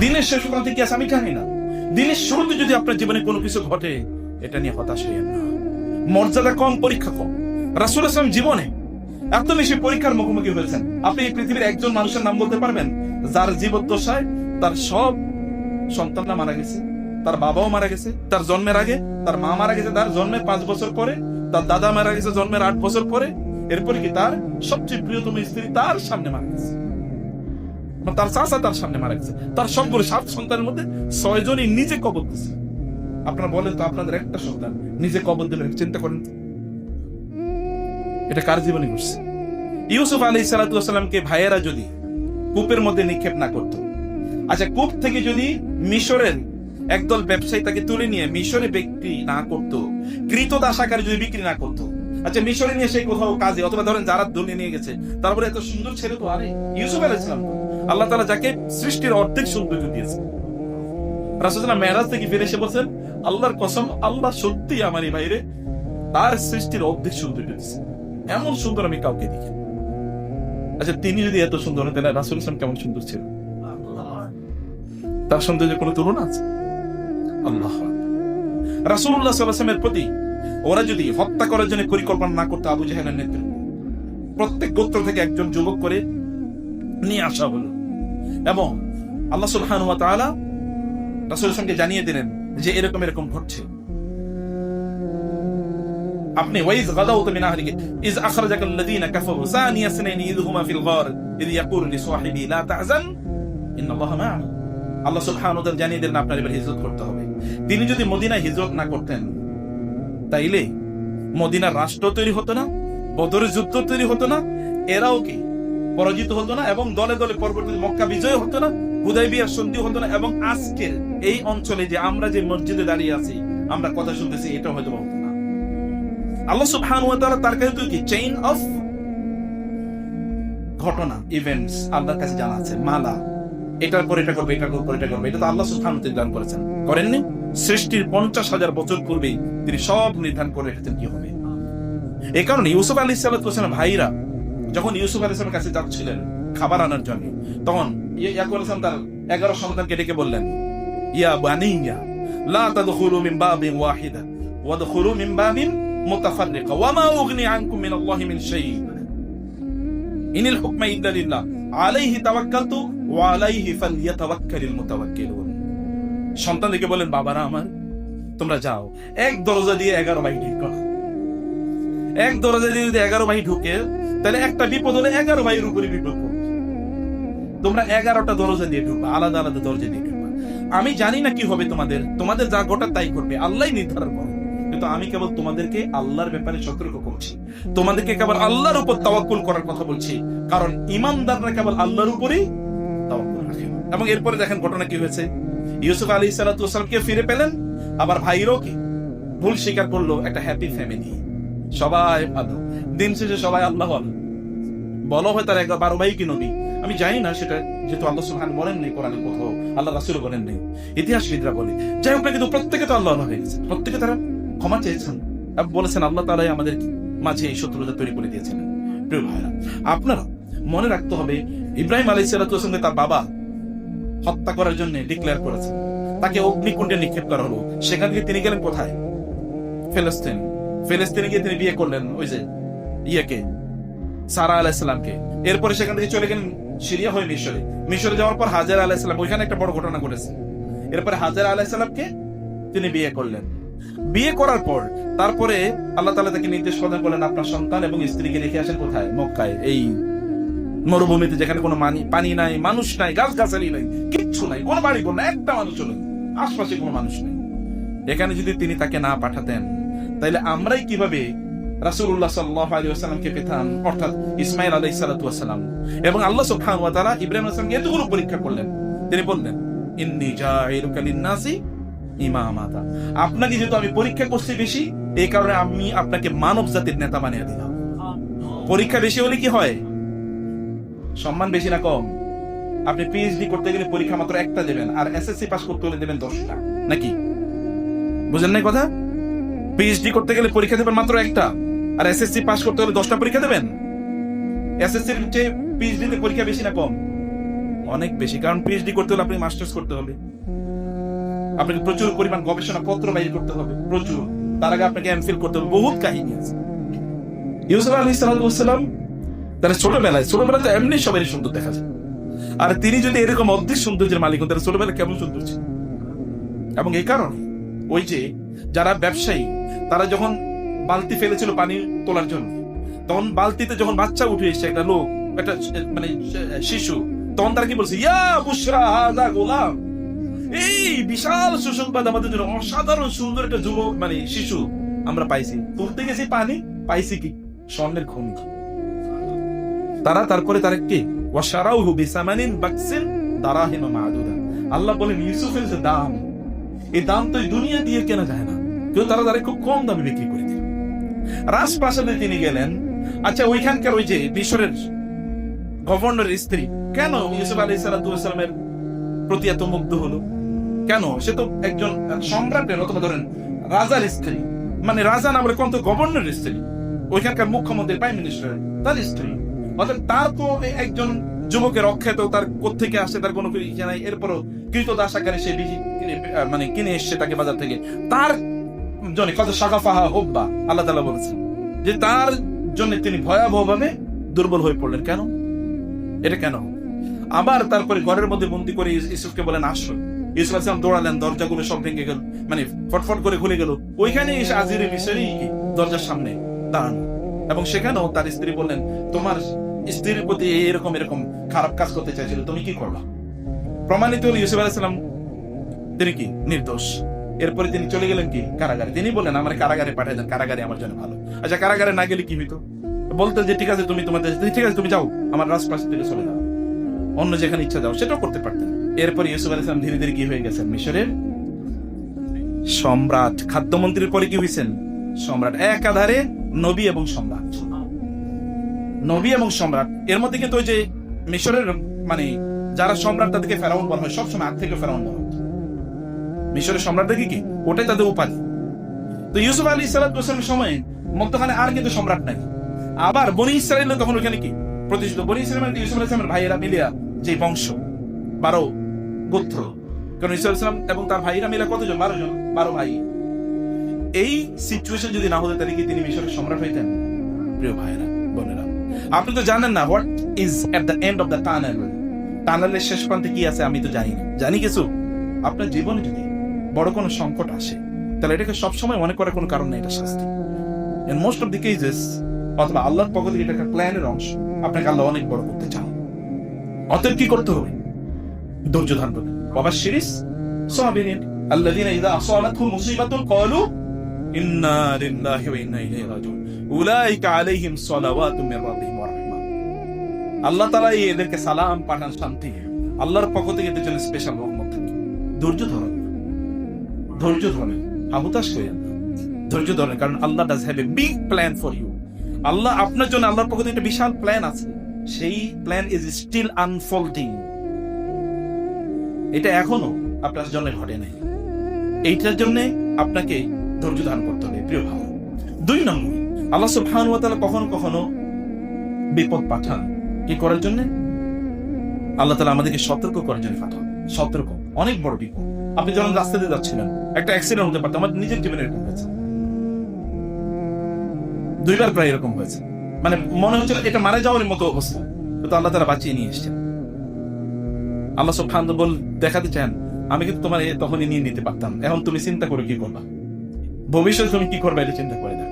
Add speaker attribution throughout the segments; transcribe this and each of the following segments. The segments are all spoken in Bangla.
Speaker 1: দিনের শেষ প্রান্তে কি আছে আমি জানি না। দিনের শুরুতে যদি আপনার জীবনে কোনো কিছু ঘটে, এটা নিয়ে হতাশ হইয়েন না। মর্যাদা কম, পরীক্ষা কম। রাসুল আসলাম জীবনে এত বেশি পরীক্ষার মুখোমুখি হয়েছেন। আপনি এই পৃথিবীর একজন মানুষের নাম বলতে পারবেন? যার জীবদ্দশায় তার সব সন্তানরা মারা গেছে, তার বাবাও মারা গেছে, তার জন্মের আগে তার মা মারা গেছে, তার জন্মের পাঁচ বছর পরে, তার দাদা মারা গেছে জন্মের আট বছর পরে, এরপরে কি তার সবচেয়ে প্রিয়তম স্ত্রী তার সামনে মারা গেছে। তার চাচা তার সামনে মারা গেছে। তার সবগুলো সাত সন্তানের মধ্যে ছয় জনই নিজে কবর দিচ্ছে আপনারা বলেন তো আপনাদের একটা সন্তান নিজে কবর দিল চিন্তা করেন এটা কার জীবনে ঘটছে? ইউসুফ আলী সালাতামকে ভাইয়েরা যদি কূপের মধ্যে নিক্ষেপ না করত আচ্ছা কূপ থেকে যদি মিশরের একদল ব্যবসায়ী তাকে তুলে নিয়ে মিশরে বিক্রি না করত কৃতদাস আকারে যদি বিক্রি না করত আচ্ছা মিশরে নিয়ে সেই কোথাও কাজে, অথবা ধরেন যারা দলিয়ে নিয়ে গেছে তারপরে এত সুন্দর ছেলে তো আরে ইউসুফ আলাইসালাম তো। আল্লাহ তালা যাকে সৃষ্টির অর্ধেক সৌন্দর্য দিয়েছে। রাসুদুল্লাহ মেহরাজ থেকে ফিরে এসে বলছেন, আল্লাহর কসম, আল্লাহ সত্যি আমার এই তার সৃষ্টির অর্ধেক সৌন্দর্য দিয়েছে। এমন সুন্দর আমি কাউকে দেখি আচ্ছা তিনি যদি এত সুন্দর হতেন, রাসুল ইসলাম কেমন সুন্দর ছিল তার সৌন্দর্যের কোনো তুলনা আছে? আল্লাহ রাসুল্লাহ সাল্লামের প্রতি ওরা যদি হত্যা করার জন্য পরিকল্পনা না করতে আবু জাহেলের নেতৃত্ব, প্রত্যেক গোত্র থেকে একজন যুবক করে নিয়ে আসা হলো। এবং আল্লাহ ওয়া তাআলা সঙ্গে জানিয়ে দিলেন যে এরকম এরকম ঘটছে। আপনি ওয়াইজ গাদাউত ইজ কাফারু সানিয়া সনাইনি ফিল গার, ইয ইয়াকুলু লিসাহিবি লা তাহজান মা'ানা আল্লাহ ওয়া তাআলা জানিয়ে আপনার এবার হিজরত করতে হবে। তিনি যদি মদিনায় হিজরত না করতেন, তাইলে মদিনার রাষ্ট্র তৈরি হতো না, বদরের যুদ্ধ তৈরি হতো না। এরাও কি পরাজিত হতো না এবং দলে দলে পরবর্তী মক্কা বিজয় হতো না হুদাইবিয়ার সন্ধি হতো না এবং আজকের এই অঞ্চলে যে আমরা যে মসজিদে দাঁড়িয়ে আছি, আমরা কথা শুনতেছি, এটা হয়তো হতো না। আল্লাহ সুবহানাহু ওয়া তাআলা তার কাছে কি? চেইন অফ ঘটনা ইভেন্টস আল্লাহর কাছে জানা আছে, মালা। এটার পর এটা করবে, এটার পর এটা করবে, এটা তো আল্লাহ সুবহানাহু ওয়া নির্ধারণ করেছেন। করেননি? সৃষ্টির পঞ্চাশ হাজার বছর পূর্বেই তিনি সব নির্ধারণ করে রেখেছেন কি হবে। এই কারণে ইউসুফ আলী সাল্লাম ভাইরা যখন ইউসুফ আলী ইসলামের কাছে যাচ্ছিলেন খাবার আনার জন্য, তখন ইয়াকুব তার এগারো সন্তানকে ডেকে বললেন, ইয়া বানিয়া, লা তাদখুলু মিন বাবিন ওয়াহিদা, ওয়াদখুলু মিন বাবিন মুতাফাররিকা, ওয়া মা উগনি আনকুম মিন আল্লাহি মিন ইনিল হুকমা ইল্লা লিল্লাহ, আলাইহি তাওয়াক্কালতু ওয়া আলাইহি ফালইয়াতাওয়াক্কালিল মুতাওয়াক্কিলুন। বলেন বাবারা আমার, তোমরা যাও, এক দরজা দিয়ে এগারো ভাই ঢুক এক দরজা দিয়ে যদি এগারো ভাই ঢুকে, তাহলে একটা বিপদ হলে এগারো ভাইয়ের উপরে বিপদ তোমরা এগারোটা দরজা দিয়ে ঢুকবা, আলাদা আলাদা দরজা দিয়ে ঢুকবা। আমি জানি না কি হবে তোমাদের তোমাদের যা গোটা তাই করবে আল্লাহ নির্ধারণ করে। কিন্তু আমি কেবল তোমাদেরকে আল্লাহর ব্যাপারে সতর্ক করছি। তোমাদেরকে কেবল আল্লাহর উপর তাওয়াক্কুল করার কথা বলছি। কারণ ইমানদাররা কেবল আল্লাহর উপরেই তাওয়াক্কুল রাখে। এবং এরপরে দেখেন ঘটনা কি হয়েছে। ইউসুফ আলী সালাতামকে ফিরে পেলেন, আবার ভাইরও কি? ভুল স্বীকার করল একটা হ্যাপি ফ্যামিলি সবাই ভালো। দিন শেষে সবাই আল্লাহ ভালো বলো হয় তার একবার, বারো ভাই কি নবী? আমি জানি না, সেটা যেহেতু আল্লাহ সুবহান বলেন নেই, কোরআনে কোথাও আল্লাহ রাসুল বলেন নেই, ইতিহাসবিদরা বলে। যাই হোক না কিন্তু প্রত্যেকে তো আল্লাহ হয়ে গেছে। প্রত্যেকে তারা ক্ষমা চেয়েছেন। বলেছেন, আল্লাহ তালাই আমাদের মাঝে এই শত্রুতা তৈরি করে দিয়েছেন। প্রিয় ভাইরা আপনারা মনে রাখতে হবে, ইব্রাহিম আলাই সালাতুর তার বাবা হত্যা করার জন্য ডিক্লেয়ার করেছেন তাকে অগ্নিকুণ্ডে নিক্ষেপ করা হলো। সেখান থেকে তিনি গেলেন কোথায়? ফিলিস্তিন। ফিলিস্তিনে গিয়ে তিনি বিয়ে করলেন, ওই যে ইয়েকে, সারা আলাইসালামকে এরপরে সেখান থেকে চলে গেলেন, সিরিয়া হয়ে মিশরে। মিশরে যাওয়ার পর হাজার আলাইসালাম ওইখানে একটা বড় ঘটনা ঘটেছে। এরপরে হাজার আলাইসালামকে তিনি বিয়ে করলেন। বিয়ে করার পর, তারপরে আল্লাহ তালা তাকে নির্দেশ প্রদান করলেন, আপনার সন্তান এবং স্ত্রীকে রেখে আসেন কোথায়? মক্কায়। এই মরুভূমিতে যেখানে কোনো পানি নাই, মানুষ নাই গাছ গাছালি নাই, কিচ্ছু নাই, কোনো বাড়ি নাই, একটা মানুষ নেই, আশপাশে কোনো মানুষ নেই। এখানে যদি তিনি তাকে না পাঠাতেন তাইলে আমরাই কীভাবে রাসূলুল্লাহ সাল্লাল্লাহু আলাইহি ওয়াসাল্লামকে পেতাম? অর্থাৎ ইসমাইল ওয়াসালাম। এবং আল্লাহ সুবহানাহু ওয়া তাআলা ইব্রাহিম এতগুলো পরীক্ষা করলেন। তিনি বললেন, ইন্নী ইমামাতা। আপনাকে যেহেতু আমি পরীক্ষা করছি বেশি, এই কারণে আমি আপনাকে মানব জাতির নেতা বানিয়ে দিলাম। পরীক্ষা বেশি হলে কি হয়? সম্মান বেশি না কম? আপনি পিএইচডি করতে গেলে পরীক্ষা মাত্র একটা দেবেন, আর এসএসসি পাস করতে হলে দেবেন দশটা। নাকি? বুঝেন নাই কথা? পিএইচডি করতে গেলে পরীক্ষা দেবেন মাত্র একটা, আর এসএসসি পাস করতে হলে দশটা পরীক্ষা দেবেন। এসএসসির চেয়ে পিএইচডি তে পরীক্ষা বেশি না কম? অনেক বেশি, কারণ পিএইচডি করতে হলে আপনি মাস্টার্স করতে হবে। আপনাকে প্রচুর পরিমাণ গবেষণা পত্র বাইর করতে হবে, প্রচুর। তার আগে আপনাকে এমফিল করতে হবে, বহুত কাহিনী আছে। ইউসুফ আলী সালাম তাহলে ছোটবেলায় ছোটবেলায় তো এমনি সবাই সুন্দর দেখা যায়। আর তিনি যদি এরকম অর্ধেক সৌন্দর্যের মালিক হন, তাহলে ছোটবেলায় কেমন সুন্দর ছিল এবং এই কারণে ওই যে যারা ব্যবসায়ী, তারা যখন বালতি ফেলেছিল পানি তোলার জন্য, তখন বালতিতে যখন বাচ্চা উঠে এসছে, একটা লোক, একটা মানে শিশু, তখন তারা কি বলছে, ইয়া বুশরা হাজা গোলাম। এই বিশাল সুসংবাদ আমাদের জন্য, অসাধারণ সুন্দর একটা যুবক মানে শিশু আমরা পাইছি। তুলতে গেছি পানি? পাইছি কি? স্বর্ণের খনি। তারা তারপরে তারা কে? ওয়াশারাউহু বিসামানিন বাকসিন দারাহিমা মাদুদা। আল্লাহ বলেন, ইউসুফের যে দাম এই দাম তো দুনিয়া দিয়ে কেনা যায় না। কিন্তু তারা তারা খুব কম দামে বিক্রি করে দিল। রাজপ্রাসাদে তিনি গেলেন। আচ্ছা ওইখানকার ওই যে মিশরের গভর্নরের স্ত্রী, কেন ইউসুফ আলী সালামের প্রতি এত মুগ্ধ হলো? কেন? সে তো একজন সম্রাটের অথবা ধরেন রাজার স্ত্রী। মানে রাজা না বলে কোন তো গভর্নরের স্ত্রী। ওইখানকার মুখ্যমন্ত্রী, প্রাইম মিনিস্টার, তার স্ত্রী। অর্থাৎ তার তো একজন যুবকের অক্ষেত তার কোথেকে আসে, তার কোনো ইয়ে নাই এরপরও কৃতদাস আকারে সে মানে কিনে এসছে তাকে বাজার থেকে। তার জন্য কত শাকাফাহা হোব্বা, আল্লাহ তালা বলেছেন। যে তার জন্য তিনি ভয়াবহ ভাবে দুর্বল হয়ে পড়লেন। কেন? এটা কেন? আবার তারপরে ঘরের মধ্যে বন্দি করে ইউসুফকে বলেন, আসো। ইউসুফ আসলাম দৌড়ালেন, দরজাগুলো সব ভেঙে গেল মানে ফটফট করে খুলে গেল। ওইখানে এসে আজিরে মিশরি দরজার সামনে দাঁড়ানো। এবং সেখানেও তার স্ত্রী বললেন, তোমার স্ত্রীর প্রতি এরকম এরকম খারাপ কাজ করতে চাইছিল, তুমি কি করলা? প্রমাণিত হল ইউসুফ আলাইসালাম তিনি কি? নির্দোষ। এরপরে তিনি চলে গেলেন কি? কারাগারে। তিনি বললেন, আমার কারাগারে পাঠিয়ে দেন, কারাগারে আমার জন্য ভালো। আচ্ছা কারাগারে না গেলে কি হইতো? বলতো যে, ঠিক আছে, তুমি তোমাদের, ঠিক আছে, তুমি যাও, আমার রাজপ্রাসাদ থেকে চলে যাও। অন্য যেখানে ইচ্ছা যাও, সেটাও করতে পারতেন এরপর ইউসুফ আলাইসালাম ধীরে ধীরে কি হয়ে গেছেন? মিশরের সম্রাট। খাদ্যমন্ত্রীর পরে কি হয়েছেন সম্রাট একাধারে নবী এবং সম্রাট। নবী এবং সম্রাট। এর মধ্যে কিন্তু ওই যে মিশরের মানে যারা সম্রাট তাদেরকে ফেরাউন বলা হয়, সবসময় আগ থেকে ফেরাউন বলা হয়। মিশরের সম্রাট দেখি কি? ওটাই তাদের উপাধি। তো ইউসুফ আলী ইসালামের সময় মধ্যখানে আর কিন্তু সম্রাট নাই। আবার বনি ইসরায়েল তখন ওখানে কি? প্রতিষ্ঠিত। বনি ইসরায়েল মানে ইউসুফ আলী ইসলামের ভাইয়েরা মিলিয়া যে বংশ, বারো গোত্র। কারণ ইসুফ ইসলাম এবং তার ভাইরা মিলা কতজন? বারো জন, বারো ভাই। এই সিচুয়েশন যদি না হতো, তাহলে কি তিনি মিশরের সম্রাট হইতেন? প্রিয় ভাইরা বোনেরা, আপনি তো জানেন না what is at the end of the tunnel টানেলের শেষ প্রান্তে কি আছে আমি তো জানি না। জানি কিছু? আপনার জীবনে যদি বড় কোনো সংকট আসে, তাহলে এটাকে সবসময় মনে করার কোনো কারণ নেই, এটা শাস্তি। মোস্ট অফ দি কেসেস অথবা আল্লাহর পক্ষ থেকে এটা প্ল্যানের অংশ, আপনাকে আল্লাহ অনেক বড় করতে চান। অতএব কি করতে হবে? ধৈর্য ধারণ করতে বাবা শিরিস সাবিরিন আল্লাযীনা ইযা আসাবাতহুম মুসিবাতুন ক্বালু, ইন্না লিল্লাহি ওয়া ইন্না ইলাইহি রাজিউন। উলাইকা আলাইহিম সালাওয়াতুম মির আল্লাহ তাআলা এদেরকে সালাম পাঠান শান্তি। আল্লাহর পক্ষ থেকে এদের জন্য স্পেশাল রহমত ধৈর্য ধরেন। ধৈর্য ধরেন। আহুতাশ না। ধৈর্য ধরেন, কারণ Allah does have a big plan for you আল্লাহ আপনার জন্য আল্লাহর পক্ষ থেকে একটা বিশাল প্ল্যান আছে। সেই প্ল্যান ইজ স্টিল আনফোল্ডিং এটা এখনও আপনার জন্য ঘটে নাই। এইটার জন্য আপনাকে ধৈর্য ধারণ করতে হবে, প্রিয় ভাই। দুই নম্বর, আল্লাহ সুবহানাহু ওয়া তাআলা কখনো কখনো বিপদ পাঠান। কি করার জন্য? আল্লাহ তাআলা আমাদেরকে সতর্ক করার জন্য পাঠান। সতর্ক, অনেক বড় বিপদ। আপনি যখন রাস্তা দিয়ে যাচ্ছিলেন, একটা অ্যাক্সিডেন্ট হতে পারতো, আমার নিজের জীবনে এরকম হয়েছে। দুইবার প্রায় এরকম হয়েছে। মানে মনে হচ্ছিল এটা মারা যাওয়ার মতো অবস্থা। কিন্তু আল্লাহ তারা বাঁচিয়ে নিয়ে এসছেন। আল্লাহ সব খান বল, দেখাতে চান, আমি কিন্তু তোমার তখনই নিয়ে নিতে পারতাম। এখন তুমি চিন্তা করে কি করবা? ভবিষ্যতে তুমি কি করবে এটা চিন্তা করে না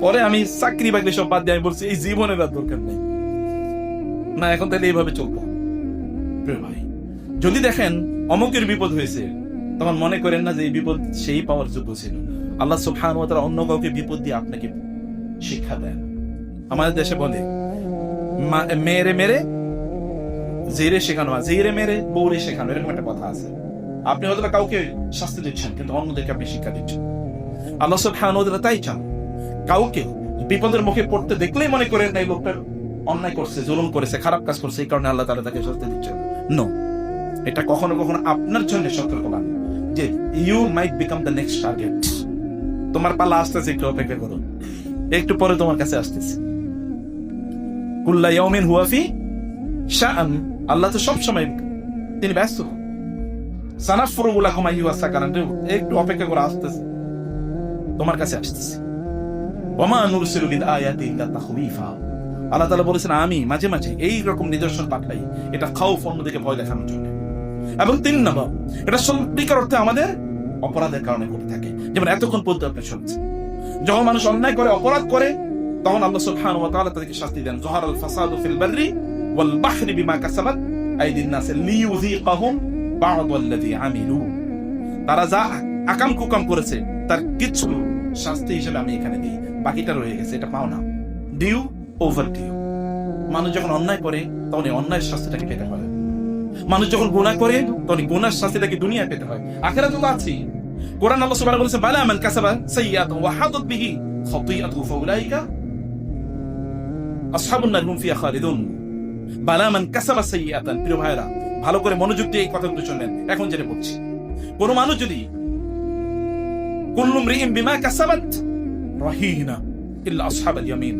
Speaker 1: পরে আমি চাকরি বাকরি সব বাদ দিয়ে আমি বলছি, এই জীবনের আর দরকার নেই। না, এখন তাহলে এইভাবে চলবো। প্রিয় ভাই, যদি দেখেন অমুকের বিপদ হয়েছে, তখন মনে করেন না যে এই বিপদ সেই পাওয়ার যোগ্য ছিল। আল্লাহ সুবহান ওয়া তাআলা অন্য কাউকে বিপদ দিয়ে আপনাকে শিক্ষা দেন। আমাদের দেশে বলে মেরে মেরে, জেরে শেখানো জেরে মেরে, বৌরে শেখানো, এরকম একটা কথা আছে। আপনি হয়তো কাউকে শাস্তি দিচ্ছেন, কিন্তু অন্যদেরকে আপনি শিক্ষা দিচ্ছেন। আল্লাহ সুবহান তাই চান। কাউকে বিপদের মুখে পড়তে দেখলেই মনে করেন না এই লোকটা অন্যায় করছে, জুলুম করেছে, খারাপ কাজ করছে, এই কারণে আল্লাহ তাআলা তাকে শাস্তি দিচ্ছেন। নো এটা কখনো কখনো আপনার জন্য সতর্কবাণী যে you might become the next target তোমার পালা আসতেছে, একটু অপেক্ষা করো। একটু পরে তোমার কাছে আসতেছে। কুল্লা ইয়াউমিন হুয়াফি শাআন আল্লাহ তো সব সময় তিনি ব্যস্ত। সানাফরুগুলা কমাই ওয়াসা কারণ একটু অপেক্ষা করে আসতেছে। তোমার কাছে আসতেছে। ওমা নুরসিলু বিল আয়াতি ইল্লা আল্লাহ তাআলা বলেছেন আমি মাঝে মাঝে এই রকম নিদর্শন পাঠাই, এটা খাউফ অন্যদিকে ভয় দেখানোর জন্য। এবং তিন নম্বর, এটা সত্যিকার অর্থে আমাদের অপরাধের কারণে ঘটে থাকে। যেমন এতক্ষণ পর্যন্ত আপনি শুনছেন, যখন মানুষ অন্যায় করে, অপরাধ করে, তখন আল্লাহ সুবহানাহু ওয়া তাআলা তাদেরকে শাস্তি দেন জহারাল ফাসাদু ফিল বাররি ওয়াল বাহরি বিমা কাসাবাত আইদিন নাস লিইউযীকাহুম বা'দাল্লাযী আমিলু। তারা যা আকাম কুকাম করেছে, তার কিছু শাস্তি হিসেবে আমি এখানে দিই। বাকিটা রয়ে গেছে, এটা পাও না। ডিউ ওভার ডিউ মানুষ যখন অন্যায় করে তখন এই অন্যায়ের শাস্তিটাকে পেতে হয়। মানুষ যখন গুনাহ করে তখন গুনার শাস্তিটাকে দুনিয়া পেতে হয়। আখেরা তো আছেই। কোরআন আল্লাহ সুবহানাহু বলেছে, বালা কাসাবা ওয়া হাদাত বিহি ফাউলাইকা আসহাবুন নার হুম ফিহা খালিদুন। বালা কাসাবা প্রিয় ভাইরা ভালো করে মনোযোগ দিয়ে এই কথাগুলো শুনলেন। এখন যেটা বলছি কোন মানুষ যদি কুল্লু মরিইম বিমা কাসাবাত রাহিনা ইল্লা ইয়ামিন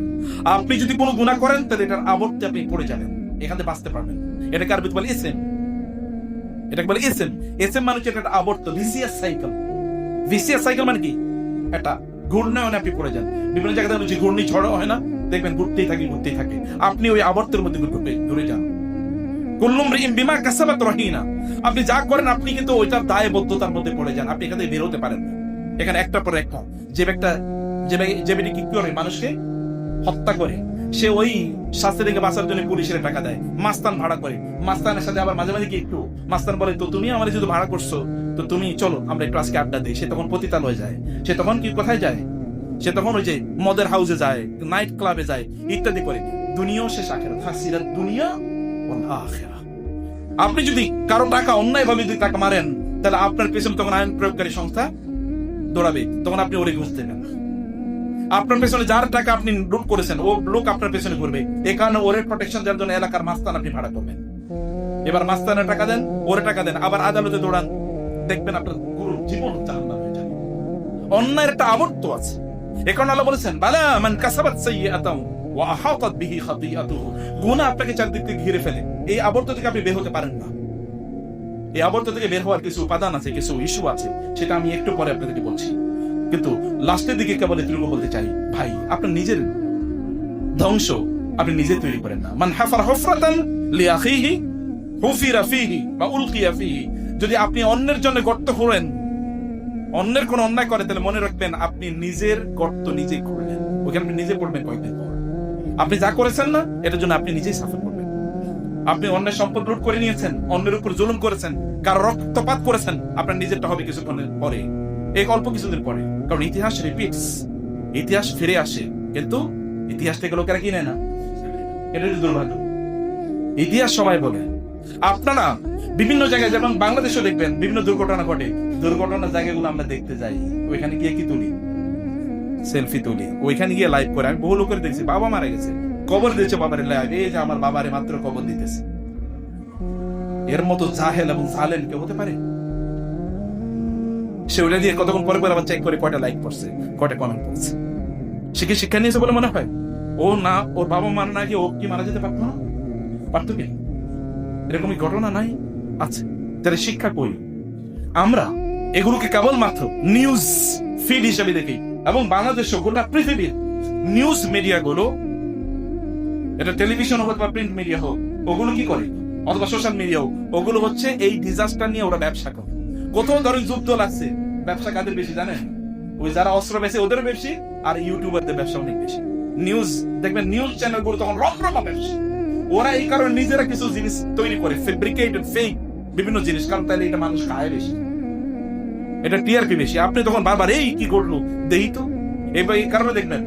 Speaker 1: আপনি যদি কোনো গুনাহ করেন, তাহলে এটার আবর্তে আপনি পড়ে যাবেন। এখান থেকে বাঁচতে পারবেন এটাকে আরবিতে বলে ইসেম এটাকে বলে ইসেম এসএম মানে হচ্ছে একটা আবর্ত ভিসিএস সাইকেল ভিসিএস সাইকেল মানে কি? একটা ঘূর্ণায়নে আপনি পড়ে যান। বিভিন্ন দেখবেন যে ঘূর্ণি ঝড় হয় না। দেখবেন ঘুরতেই থাকে ঘুরতেই থাকে। আপনি ওই আবর্তের মধ্যে ঘুরে যান। কুল্লুম রিম বিমা কাসাবাত রহিনা। আপনি যা করেন, আপনি কিন্তু ওইটার দায়বদ্ধতার মধ্যে পড়ে যান। আপনি এখান থেকে বেরোতে পারেন এখানে একটা পর একটা। যে একটা যে ব্যক্তি কি করে মানুষকে হত্যা করে। সে ওই শাস্তি থেকে বাঁচার জন্য পুলিশের টাকা দেয়। মাস্তান ভাড়া করে। মাস্তানের সাথে আবার মাঝে মাঝে কি একটু? মাস্তান বলে, তো তুমি আমার যদি ভাড়া করছ, তো তুমি চলো, আমরা একটু আজকে আড্ডা দিই। সে তখন পতিতাল হয়ে যায়। সে তখন কি, কোথায় যায়? সে তখন ওই যে মদের হাউসে যায় নাইট ক্লাবে যায়, ইত্যাদি করে। দুনিয়াও শেষ আখেরা হাসিরাত দুনিয়া ওয়াল আপনি যদি কারও টাকা অন্যায় ভাবে যদি টাকা মারেন, তাহলে আপনার পেছনে তখন আইন প্রয়োগকারী সংস্থা দৌড়াবে। তখন আপনি ওরে ঘুষ দেবেন। আপনার পেছনে যার টাকা আপনি লুট করেছেন, ও লোক আপনার পেছনে ঘুরবে। এই কারণে ওরে প্রোটেকশন দেওয়ার জন্য এলাকার মাস্তান আপনি ভাড়া করবেন। এবার মাস্তানের টাকা দেন, ওরে টাকা দেন, আবার আদালতে দৌড়ান। দেখবেন আপনার পুরো জীবন জাহান্নাম হয়ে যাবে অন্যায়ের একটা আবর্ত আছে। এ কারণে আল্লাহ বলেছেন, বালা মান কাসাবাত ওয়া আহাতাত বিহি খাতিআতুহু গুনাহ আপনাকে চারদিক থেকে ঘিরে ফেলে। এই আবর্ত থেকে আপনি বের হতে পারেন না। এই আবর্ত থেকে বের হওয়ার কিছু উপাদান আছে, কিছু ইস্যু আছে, সেটা আমি একটু পরে আপনাদেরকে বলছি। কিন্তু লাস্টের দিকে কেবল এটুকু বলতে চাই, ভাই আপনার নিজের ধ্বংস আপনি নিজে তৈরি করেন না। মান হাফার হফরাতান লিআখিহি, হুফিরা ফিহি বা উলকিয়া ফিহি। যদি আপনি অন্যের জন্য গর্ত অন্যের কোন অন্যায় করে, তাহলে মনে রাখবেন আপনি নিজের গর্ত করলেন ওখানে আপনি নিজে পড়বেন কয়েকদিন পর। আপনি যা করেছেন না, এটার জন্য আপনি নিজেই সাফার করবেন। আপনি অন্যের সম্পদ লুট করে নিয়েছেন, অন্যের উপর জুলুম করেছেন, কারও রক্তপাত করেছেন, আপনার নিজেরটা হবে কিছুক্ষণের পরে। এই অল্প কিছুদিন পরে, কারণ ইতিহাস রিপিটস ইতিহাস ফিরে আসে, কিন্তু ইতিহাস থেকে লোকেরা কিনে না? এটা দুর্ভাগ্য। ইতিহাস সবাই বলে। আপনারা বিভিন্ন জায়গায় যেমন বাংলাদেশও দেখবেন, বিভিন্ন দুর্ঘটনা ঘটে। দুর্ঘটনার জায়গাগুলো আমরা দেখতে যাই। ওইখানে গিয়ে কি তুলি? সেলফি তুলি। ওইখানে গিয়ে লাইভ করে। আমি বহু লোকের দেখছি, বাবা মারা গেছে। কবর দিয়েছে বাবার লাইভ এই যে আমার বাবারে মাত্র কবর দিতেছে। এর মতো জাহেল এবং জালেম কেউ হতে পারে? সে ওটা দিয়ে কতক্ষণ পরে পরে আবার চেক করে কয়টা লাইক করছে, কয়টা কমেন্ট করছে। সে কি শিক্ষা নিয়েছে বলে মনে হয়? ও না, ওর বাবা মারা না গিয়ে ও কি মারা যেতে পারতো না? পারতো কি? এরকমই ঘটনা নাই? আছে। তাহলে শিক্ষা কই? আমরা এগুলোকে কেবলমাত্র নিউজ ফিড হিসেবে দেখি এবং বাংলাদেশ গোটা পৃথিবীর নিউজ মিডিয়া গুলো, এটা টেলিভিশন হোক বা প্রিন্ট মিডিয়া হোক, ওগুলো কি করে? অথবা সোশ্যাল মিডিয়া হোক, ওগুলো হচ্ছে এই ডিজাস্টার নিয়ে ওরা ব্যবসা করে। কোথাও ধরেন যুদ্ধ লাগছে? ব্যবসা কাদের বেশি জানেন? ওই যারা অস্ত্র বেশি ওদের বেশি আর ইউটিউবারদের ব্যবসা অনেক বেশি। নিউজ, দেখবেন নিউজ চ্যানেলগুলো তখন রকরমা ব্যবসা। ওরা এই কারণে নিজেরা কিছু জিনিস তৈরি করে ফেব্রিকেটেড ফেক বিভিন্ন জিনিস। কারণ তাহলে এটা মানুষ খায় বেশি। এটা টিআরপি বেশি। আপনি তখন বারবার, এই কি করল দেই তো। এবার এই কারণে দেখবেন,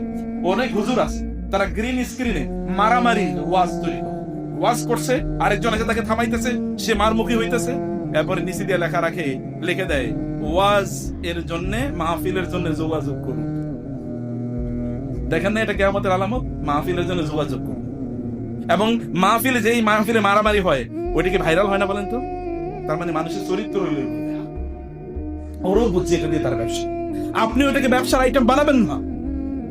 Speaker 1: অনেক হুজুর আছে, তারা গ্রিন স্ক্রিনে মারামারি ওয়াজ তৈরি ওয়াজ করছে, আরেকজন এসে তাকে থামাইতেছে, সে মারমুখী হইতেছে। এরপরে নিচে দিয়ে লেখা রাখে, লিখে দেয়, ওয়াজ এর জন্য, মাহফিলের জন্য যোগাযোগ করুন। দেখেন না এটা কেমতের আলামত? মাহফিলের জন্য যোগাযোগ করুন। এবং মাহফিলে যেই মাহফিলে মারামারি হয় ওইটাকে ভাইরাল হয় না বলেন তো? তার মানে মানুষের চরিত্র হইল ওরও বুঝছে এটা দিয়ে তার ব্যবসা। আপনি ওটাকে ব্যবসার আইটেম বানাবেন না।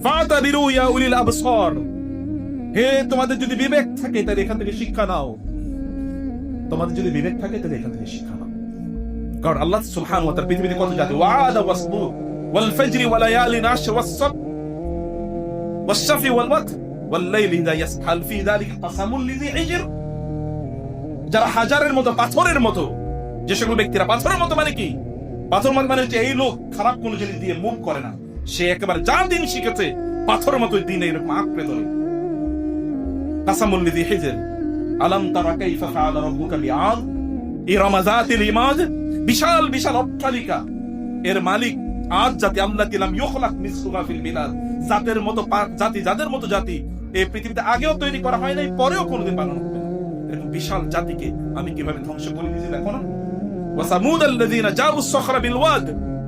Speaker 1: ফাতাবিরু ইয়া উলিল আবসার। হে, তোমাদের যদি বিবেক থাকে, তাহলে এখান থেকে শিক্ষা নাও। তোমাদের যদি বিবেক থাকে, তাহলে এখান থেকে শিক্ষা নাও। কারণ আল্লাহ সুবহানাহু ওয়া তাআলা পৃথিবীতে কত জাতি ওয়াল ফজরি ওয়া লায়ালিন ওয়াসসাব ওয়াসশাফি ওয়াল ওয়াল লাইলি ফি যালিকা কাসামুল লিযি হিজর যারা হাজারের মতো, পাথরের মতো, যে সকল ব্যক্তিরা, পাথরের মতো মানে কি? পাথর মত মানে হচ্ছে এই লোক খারাপ কোন জিনিস দিয়ে মুভ করে না। সে একেবারে যা দিন শিখেছে, পাথরের মতো দিন এরকম আঁকড়ে ধরে। কাসামুল লিযি হিজর আলম তারা কাইফা ফাআলা রাব্বুকা বিআদ ইরামা যাতিল ইমাদ বিশাল বিশাল অট্টালিকা এর মালিক আজ জাতি আল্লাহ তিলাম ইউখলাক মিসলুহা ফিল মিলাদ জাতের মতো পা- জাতি যাদের মতো জাতি এই পৃথিবীতে আগেও তৈরি করা হয় নাই পরেও কোনোদিন বানানো হবে না এরকম বিশাল জাতিকে আমি কিভাবে ধ্বংস করে দিয়েছি দেখো না وثمود الذين جابوا الصخر بالواد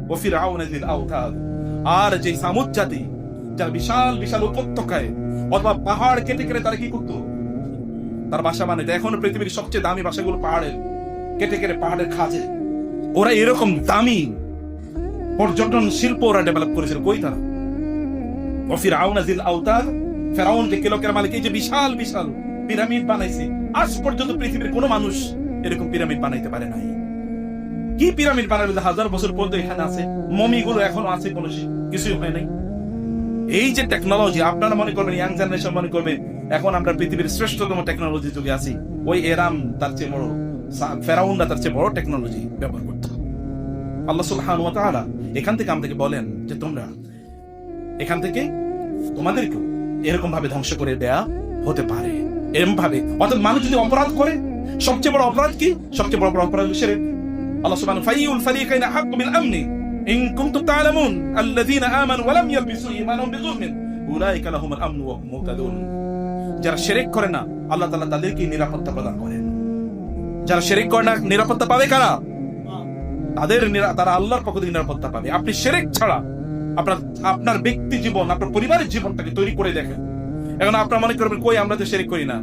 Speaker 1: وفرعون ذي الاوتاد আর যে সামুদ জাতি যারা বিশাল বিশাল উপত্যকায় অথবা পাহাড় কেটে কেটে তারা কি করতো তার বাসা মানে এখনও পৃথিবীর সবচেয়ে দামি বাসাগুলো পাহাড়ের, কেটে কেটে পাহাড়ের খাজে। ওরা এরকম দামি পর্যটন শিল্প ওরা ডেভেলপ করেছিল। কই তারা? অফির ফেরাউন যে মালিক? এই যে বিশাল বিশাল পিরামিড বানাইছে। আজ পর্যন্ত পৃথিবীর কোনো মানুষ এরকম পিরামিড বানাইতে পারে নাই। কি পিরামিড বানাবে হাজার বছর পর্যন্ত এখানে আছে? মমি গুলো এখনও আছে কোনো কিছুই হয় নাই। এই যে টেকনোলজি আপনারা মনে করবেন ইয়াং জেনারেশন মনে করবে এখন আমরা পৃথিবীর শ্রেষ্ঠতম টেকনোলজি যুগে আছি। ওই এরাম তার চেয়ে বড় ফেরাউনরা তার চেয়ে বড় টেকনোলজি ব্যবহার করত। আল্লাহ ওয়া তাআলা এখান থেকে আমাদেরকে বলেন যে তোমরা এখান থেকে তোমাদেরকেও এরকম ভাবে ধ্বংস করে দেয়া হতে পারে। এরকম ভাবে অর্থাৎ মানুষ যদি অপরাধ করে, সবচেয়ে বড় অপরাধ কি? সবচেয়ে বড় বড় অপরাধ শিরক আল্লাহ সুবহানাহু ফাইউল ফারিকাইন আহাক্কু বিল আমনি ইন কুনতুম তা'লামুন আল্লাযীনা আমানু ওয়া লাম ইয়ালবিসু ঈমানাহুম বিযুলমিন উলাইকা লাহুমুল আমনু ওয়া হুম মুহতাদুন। যারা শিরক করে না, আল্লাহ তাআলা তাদেরকে নিরাপত্তা প্রদান করেন। যারা শিরক করে না, নিরাপত্তা পাবে কারা? তাদের তারা আল্লাহর পক্ষ থেকে নিরাপত্তা পাবে। আপনি শিরক ছাড়া আপনার আপনার ব্যক্তি জীবন, আপনার পরিবারের জীবনটাকে তৈরি করে দেখেন। এখন আপনার মনে করবেন, কই, আমরা তো শিরক করি না।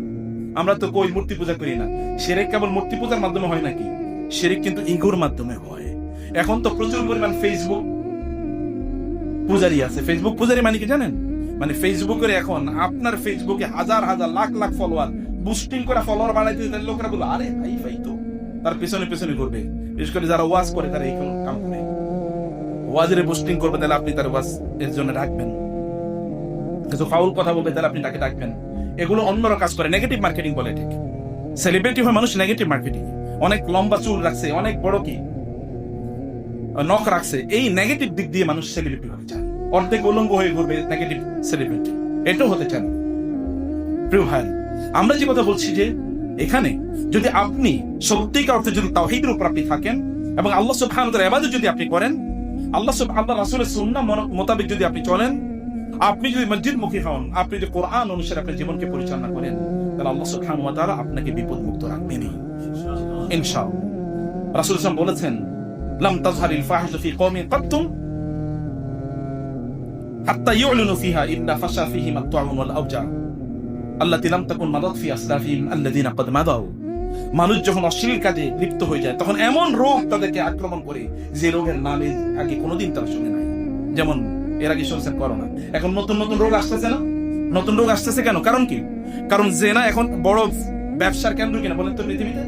Speaker 1: আমরা তো কই, মূর্তি পূজা করি না? শিরক কেবল মূর্তি পূজার মাধ্যমে হয় নাকি? শিরক কিন্তু ইগোর মাধ্যমে হয়। এখন তো প্রচুর পরিমাণ ফেসবুক পূজারি আছে। ফেসবুক পূজারি মানে কি জানেন? মানে ফেসবুকের এখন আপনার ফেসবুকে হাজার হাজার, লাখ লাখ ফলোয়ার বুস্টিং করে ফলোয়ার বানাইতে দিতে লোকেরা বলো আরে ভাই ভাই তো তার পেছনে পেছনে করবে বিশেষ করে যারা ওয়াজ করে, তারা এই কাম করে। ওয়াজের বুস্টিং করবে, তাহলে আপনি তার ওয়াজ এর জন্য রাখবেন কিছু ফাউল কথা বলবে, তাহলে আপনি তাকে ডাকবেন। এগুলো অন্যরা কাজ করে নেগেটিভ মার্কেটিং বলে ঠিক। সেলিব্রিটি হয় মানুষ নেগেটিভ মার্কেটিং অনেক লম্বা চুল রাখছে, অনেক বড় কি? নখ রাখছে। এই নেগেটিভ দিক দিয়ে মানুষ সেলিব্রিটি হয়ে চায়। অর্ধেক উলঙ্গ হয়ে ঘুরবে নেগেটিভ সেলিব্রিটি এটাও হতে চান প্রিয় ভাই, আমরা যে কথা বলছি যে এখানে যদি আপনি সত্যিকার অর্থে যদি তাওহীদের উপর আপনি থাকেন এবং আল্লাহ সুবহানাহু ওয়া তাআলার যদি আপনি করেন, আল্লাহ সুব আল্লাহ রাসূলের সুন্নাহ মন- মোতাবেক যদি আপনি চলেন, আপনি যদি মসজিদ মুখী হন, আপনি যদি কোরআন অনুসারে আপনার জীবনকে পরিচালনা করেন, তাহলে আল্লাহ সুবহানাহু ওয়া তাআলা আপনাকে বিপদ মুক্ত রাখবেনই ইনশাআল্লাহ। রাসূল সাল্লাল্লাহু বলেছেন, লাম তাজহারিল ফাহিশু ফি কওমিন কাত্তুম হাত্তা ইউলিনু ফিহা ইল্লা ফাশা ফিহিম আত-তাউন ওয়াল আওজা আল্লাতী লাম তাকুন মাদাত ফি আসলাফিহিম আল্লাযীনা মানুষ যখন অশ্লীল কাজে লিপ্ত হয়ে যায়, তখন এমন রোগ তাদেরকে আক্রমণ করে যে রোগের নামে আগে কোনোদিন তারা শুনে নাই। যেমন এর আগে শুনছেন করোনা। এখন নতুন নতুন রোগ আসতেছে না? নতুন রোগ আসতেছে কেন? কারণ কি? কারণ জেনা এখন বড় ব্যবসার কেন্দ্র কিনা বলেন তো পৃথিবীতে?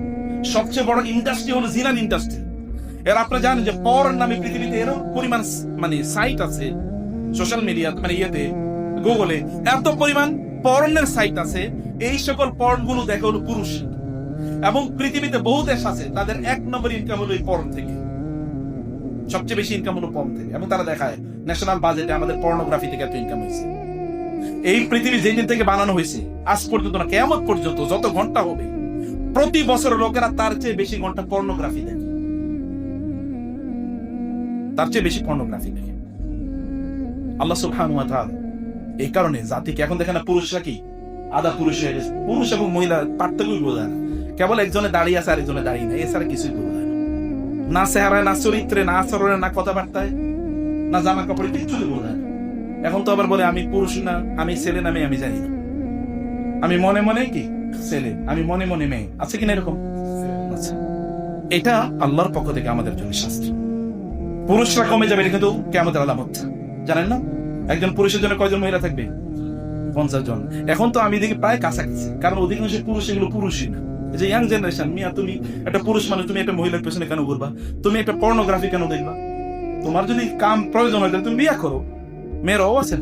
Speaker 1: সবচেয়ে বড় ইন্ডাস্ট্রি হলো জিনার ইন্ডাস্ট্রি এর আপনারা জানেন যে পর নামে পৃথিবীতে এরকম পরিমাণ মানে সাইট আছে সোশ্যাল মিডিয়া মানে ইয়েতে গুগলে এত পরিমাণ পর্নের সাইট আছে, এই সকল পর্নগুলো দেখে হলো পুরুষ। এবং পৃথিবীতে বহু দেশ আছে, তাদের এক নম্বর ইনকাম হলো এই পর্ন থেকে। সবচেয়ে বেশি ইনকাম হলো পর্ন থেকে। এবং তারা দেখায় ন্যাশনাল বাজেটে আমাদের পর্নোগ্রাফি থেকে এত ইনকাম হয়েছে। এই পৃথিবী যেই দিন থেকে বানানো হয়েছে, আজ পর্যন্ত না কেমন পর্যন্ত যত ঘণ্টা হবে, প্রতি বছর লোকেরা তার চেয়ে বেশি ঘণ্টা পর্নোগ্রাফি দেখে। তার চেয়ে বেশি পর্নোগ্রাফি দেখে। আল্লাহ সুবহানাহু ওয়া এই কারণে জাতিকে এখন দেখেন না, পুরুষরা কি? আদা পুরুষ হয়ে গেছে। পুরুষ এবং মহিলা পার্থক্যই বোঝা না। কেবল একজনে দাঁড়িয়ে আছে, আরেকজনে দাঁড়িয়ে নেই। এছাড়া কিছুই বোঝা না। না চেহারায়, না চরিত্রে, না আচরণে, না কথাবার্তায়, না জামা কাপড়ে কিচ্ছু বোঝা না। এখন তো আবার বলে, আমি পুরুষ না, আমি ছেলে না মেয়ে আমি জানি না। আমি মনে মনে কি? ছেলে। আমি মনে মনে মেয়ে। আছে কিনা এরকম? আচ্ছা। এটা আল্লাহর পক্ষ থেকে আমাদের জন্য শাস্তি। পুরুষরা কমে যাবে কিন্তু কেমন আলামত। জানেন না? একজন পুরুষের জন্য কয়জন মহিলা থাকবে? পঞ্চাশ জন। এখন তো আমি দেখি প্রায় কাছাকাছি, কারণ অধিকাংশ পুরুষ এগুলো পুরুষই না। যে ইয়াং জেনারেশন মিয়া, তুমি একটা পুরুষ মানুষ তুমি একটা মহিলার পেছনে কেন ঘুরবা? তুমি একটা পর্নোগ্রাফি কেন দেখবা? তোমার যদি কাম প্রয়োজন হয় তুমি বিয়া করো। মেয়েরাও আছেন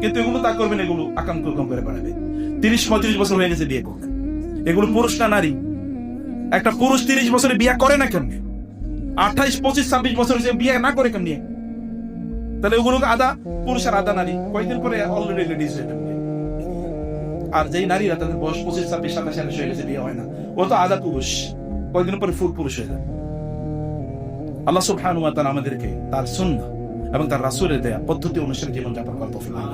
Speaker 1: কিন্তু এগুলো তা করবেন এগুলো আকাম কুরকম করে বাড়াবে তিরিশ পঁয়ত্রিশ বছর হয়ে গেছে বিয়ে করতে। এগুলো পুরুষ না নারী? একটা পুরুষ তিরিশ বছরে বিয়ে করে না কেমনি? আঠাইশ, পঁচিশ, ছাব্বিশ বছর বিয়ে না করে কেমনি? তাহলে ওগুলো আদা, পুরুষ আর আদা নারী কয়েকদিন পরে অলরেডি লেডিস হয়ে আর যেই নারীরা তাদের বয়স পঁচিশ, ছাব্বিশ, সাতাশ, আঠাশ হয়ে গেছে, বিয়ে হয় না। ও তো আদা পুরুষ কয়েকদিন পরে ফুল পুরুষ হয়ে যাবে। আল্লাহ সুবহানাহু ওয়া তাআলা আমাদেরকে তার সুন্নাহ এবং তার রাসূলের দেয়া পদ্ধতি অনুসারে জীবন যাপন করার তৌফিক দান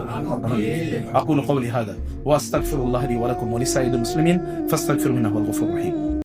Speaker 1: করুন। কওলি হাদা, ওয়া আস্তাগফিরুল্লাহ লি ওয়া লাকুম ওয়া লিসাইরিল মুসলিমিন, ফাস্তাগফিরু ইন্নাহু হুয়াল গফুরুর রহিম।